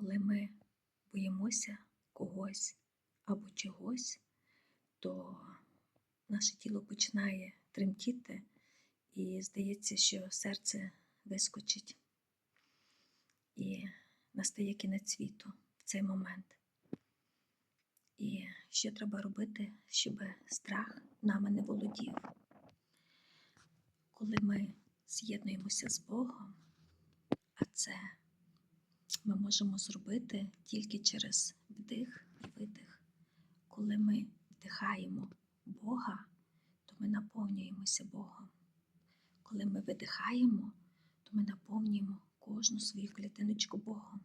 Коли ми боїмося когось або чогось, то наше тіло починає тремтіти, і здається, що серце вискочить. І настає кінець світу в цей момент. І що треба робити, щоб страх нами не володів? Коли ми з'єднуємося з Богом, а це ми можемо зробити тільки через вдих і видих. Коли ми вдихаємо Бога, то ми наповнюємося Богом. Коли ми видихаємо, то ми наповнюємо кожну свою клітиночку Богом.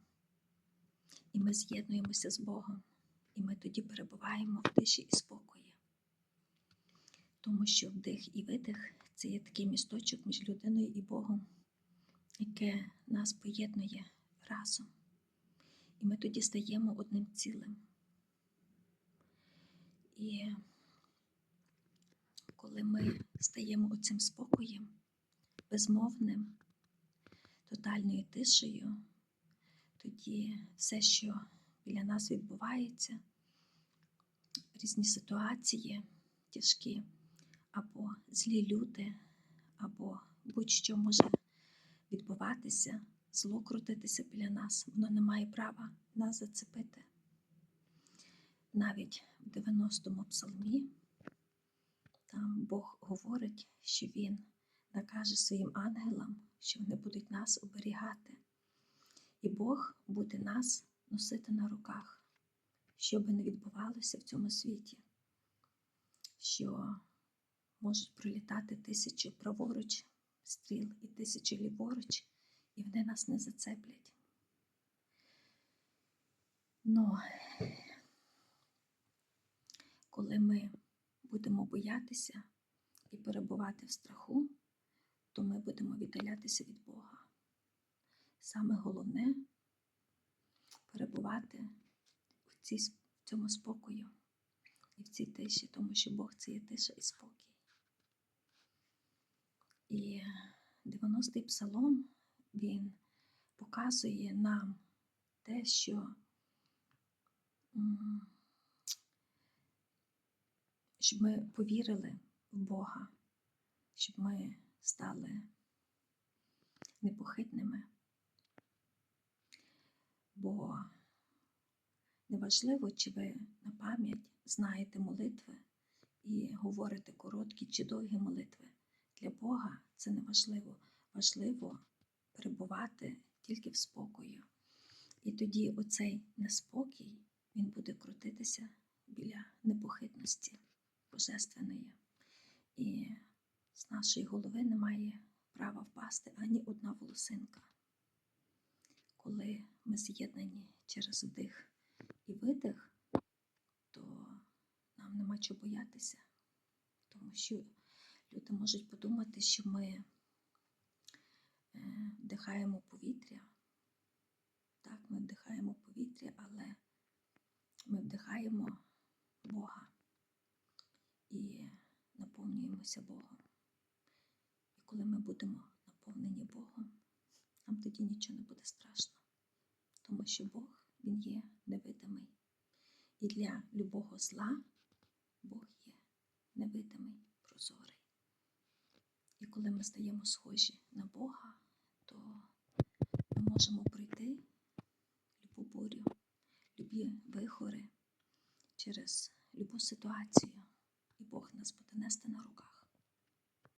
І ми з'єднуємося з Богом. І ми тоді перебуваємо в тиші і спокої. Тому що вдих і видих це є такий місточок між людиною і Богом, яке нас поєднує разом. І ми тоді стаємо одним цілим. І коли ми стаємо оцим спокоєм, безмовним, тотальною тишею, тоді все, що біля нас відбувається, різні ситуації тяжкі, або злі люди, або будь-що може відбуватися, зло крутитися біля нас, воно не має права нас зацепити. Навіть в 90-му псалмі там Бог говорить, що Він накаже своїм ангелам, що вони будуть нас оберігати. І Бог буде нас носити на руках, що би не відбувалося в цьому світі, що можуть пролітати тисячі праворуч стріл і тисячі ліворуч, і вони нас не зацеплять. Но коли ми будемо боятися і перебувати в страху, то ми будемо віддалятися від Бога. Саме головне перебувати в, цьому спокою і в цій тиші, тому що Бог це є тиша і спокій. І 90-й псалом він показує нам те, що щоб ми повірили в Бога, щоб ми стали непохитними. Бо неважливо, чи ви на пам'ять знаєте молитви і говорите короткі чи довгі молитви. Для Бога це не важливо. Важливо перебувати тільки в спокою. І тоді оцей неспокій він буде крутитися біля непохитності божественної. І з нашої голови немає права впасти ані одна волосинка. Коли ми з'єднані через вдих і видих, то нам нема чого боятися, тому що люди можуть подумати, що ми вдихаємо повітря. Так, ми вдихаємо повітря, але ми вдихаємо Бога і наповнюємося Богом. І коли ми будемо наповнені Богом, нам тоді нічого не буде страшно, тому що Бог, Він є невидимий. І для любого зла Бог є невидимий, прозорий. І коли ми стаємо схожі на Бога, то ми можемо пройти любу бурю, любі вихори через любу ситуацію, і Бог нас буде нести на руках.